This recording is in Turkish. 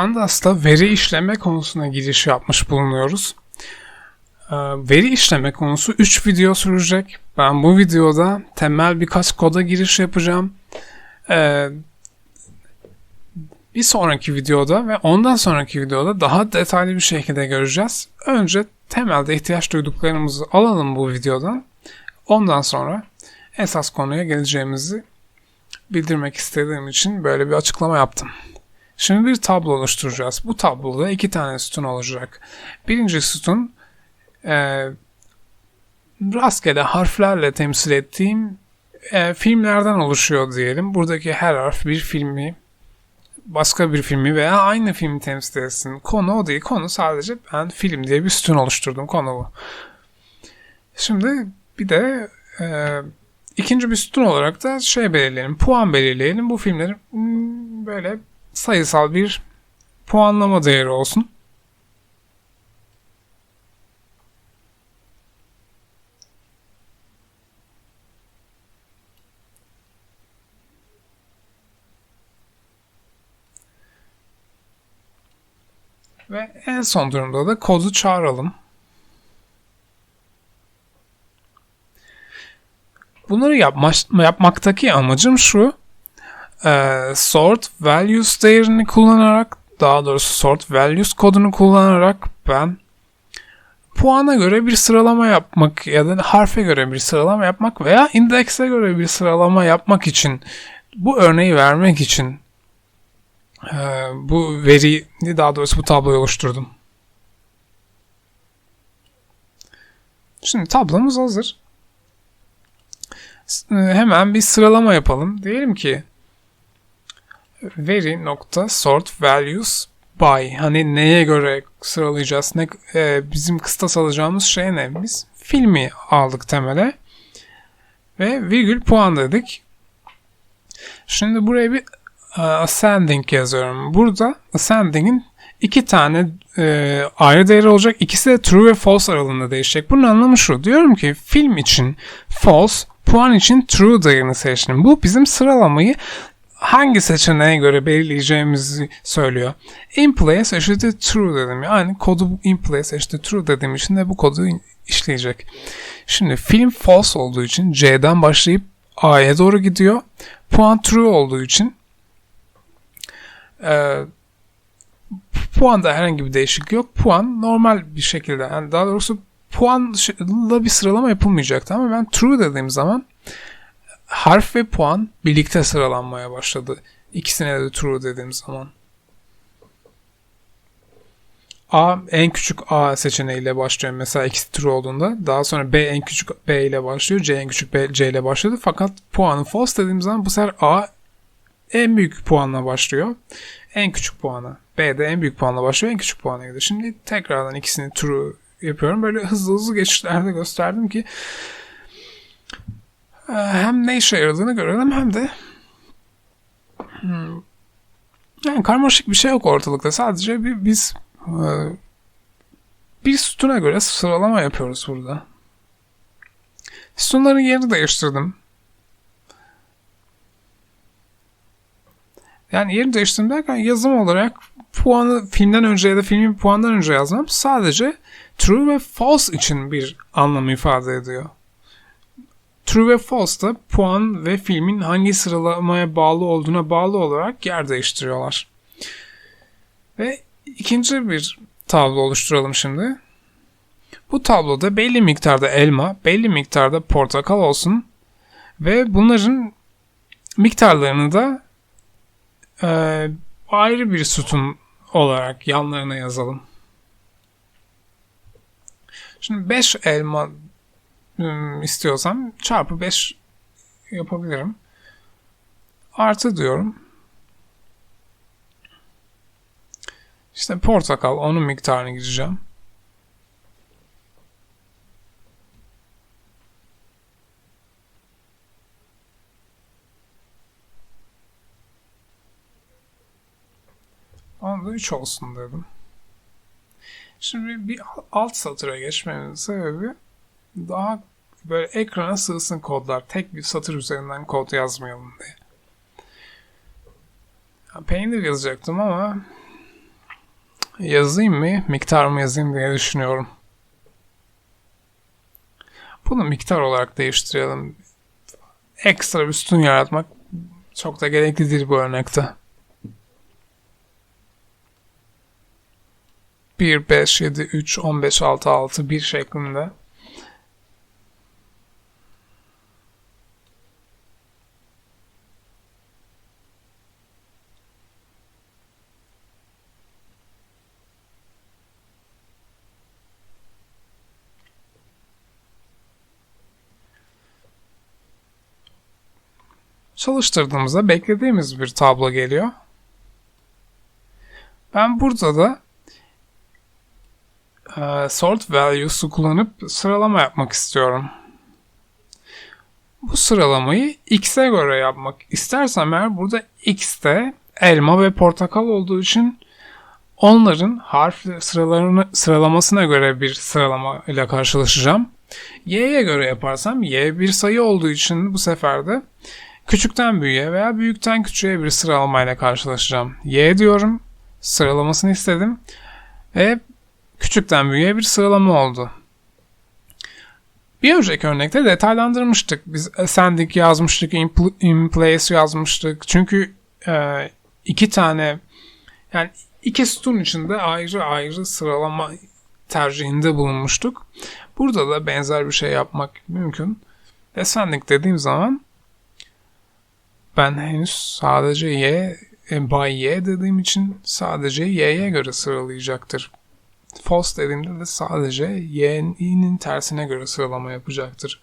Pandas'ta veri işleme konusuna giriş yapmış bulunuyoruz. Ee, Veri işleme konusu 3 video sürecek. Ben bu videoda temel birkaç koda giriş yapacağım. Ee, Bir sonraki videoda ve ondan sonraki videoda daha detaylı bir şekilde göreceğiz. Önce temelde ihtiyaç duyduklarımızı alalım bu videodan. Ondan sonra esas konuya geleceğimizi bildirmek istediğim için böyle bir açıklama yaptım. Şimdi bir tablo oluşturacağız. Bu tabloda iki tane sütun olacak. Birinci sütun e, rastgele harflerle temsil ettiğim e, filmlerden oluşuyor diyelim. Buradaki her harf bir filmi, başka bir filmi veya aynı filmi temsil etsin. Konu o değil. Konu sadece ben film diye bir sütun oluşturdum. Konu bu. Şimdi bir de e, ikinci bir sütun olarak da şey belirleyelim. Puan belirleyelim. Bu filmlerin hmm, böyle sayısal bir puanlama değeri olsun. Ve en son durumda da kodu çağıralım. Bunları yapma, yapmaktaki amacım şu. E, sort values değerini kullanarak daha doğrusu sort values kodunu kullanarak ben puana göre bir sıralama yapmak ya da harfe göre bir sıralama yapmak veya indekse göre bir sıralama yapmak için bu örneği vermek için e, bu veriyi daha doğrusu bu tabloyu oluşturdum. Şimdi tablomuz hazır. E, Hemen bir sıralama yapalım. Diyelim ki veri nokta sort values by. Hani neye göre sıralayacağız ne e, bizim kıstas alacağımız şey ne? Biz filmi aldık temele ve virgül puan dedik. Şimdi buraya bir e, ascending yazıyorum. Burada ascending'in iki tane e, ayrı değeri olacak. İkisi de true ve false aralığında değişecek. Bunun anlamı şu. Diyorum ki film için false puan için true değerini seçtim. Bu bizim sıralamayı hangi seçeneğe göre belirleyeceğimizi söylüyor. In place eşittir true dedim. Yani kodu in place eşittir true dediğim için de bu kodu işleyecek. Şimdi film false olduğu için C'den başlayıp A'ya doğru gidiyor. Puan true olduğu için e, puanda herhangi bir değişiklik yok. Puan normal bir şekilde yani daha doğrusu puanla bir sıralama yapılmayacaktı ama ben true dediğim zaman harf ve puan birlikte sıralanmaya başladı. İkisine de true dediğim zaman. A en küçük A seçeneğiyle başlıyor. Mesela ikisi true olduğunda. Daha sonra B en küçük B ile başlıyor. C en küçük B, C ile başladı. Fakat puanı false dediğim zaman bu sefer A en büyük puanla başlıyor. En küçük puana. B de en büyük puanla başlıyor. En küçük puana gidiyor. Şimdi tekrardan ikisini true yapıyorum. Böyle hızlı hızlı geçişlerde gösterdim ki hem ne işe yaradığını görelim hem de hmm, yani karmaşık bir şey yok ortalıkta. Sadece bir, biz e, bir sütuna göre sıralama yapıyoruz burada. Sütunların yerini değiştirdim. Yani yerini değiştirdim derken yazım olarak puanı filmden önce ya da filmin puandan önce yazmam sadece true ve false için bir anlam ifade ediyor. True ve false da puan ve filmin hangi sıralamaya bağlı olduğuna bağlı olarak yer değiştiriyorlar. Ve ikinci bir tablo oluşturalım şimdi. Bu tabloda belli miktarda elma, belli miktarda portakal olsun ve bunların miktarlarını da e, ayrı bir sütun olarak yanlarına yazalım. Şimdi 5 elma istiyorsam çarpı 5 yapabilirim. Artı diyorum. İşte portakal onun miktarını gireceğim. Onda 3 olsun dedim. Şimdi bir alt satıra geçmemin sebebi daha böyle ekrana sığsın kodlar. Tek bir satır üzerinden kod yazmayalım diye. Ya, peynir yazacaktım ama yazayım mı, miktar mı yazayım diye düşünüyorum. Bunu miktar olarak değiştirelim. Ekstra bir sütun yaratmak çok da gerekli değil bu örnekte. 1, 5, 7, 3, 15, 6, 6, 1 şeklinde. Çalıştırdığımızda beklediğimiz bir tablo geliyor. Ben burada da e, sort values'u kullanıp sıralama yapmak istiyorum. Bu sıralamayı x'e göre yapmak istersem eğer burada x'te elma ve portakal olduğu için onların harf sıralarını sıralamasına göre bir sıralama ile karşılaşacağım. Y'ye göre yaparsam y bir sayı olduğu için bu sefer de küçükten büyüğe veya büyükten küçüğe bir sıralamayla karşılaşacağım. Y diyorum. Sıralamasını istedim. Ve küçükten büyüğe bir sıralama oldu. Bir önceki örnekte detaylandırmıştık. Biz ascending yazmıştık, in place yazmıştık. Çünkü e, iki tane yani iki sütun içinde ayrı ayrı sıralama tercihinde bulunmuştuk. Burada da benzer bir şey yapmak mümkün. Ascending dediğim zaman ben henüz sadece y e, by y dediğim için sadece y'ye göre sıralayacaktır. False dediğimde de sadece y'nin tersine göre sıralama yapacaktır.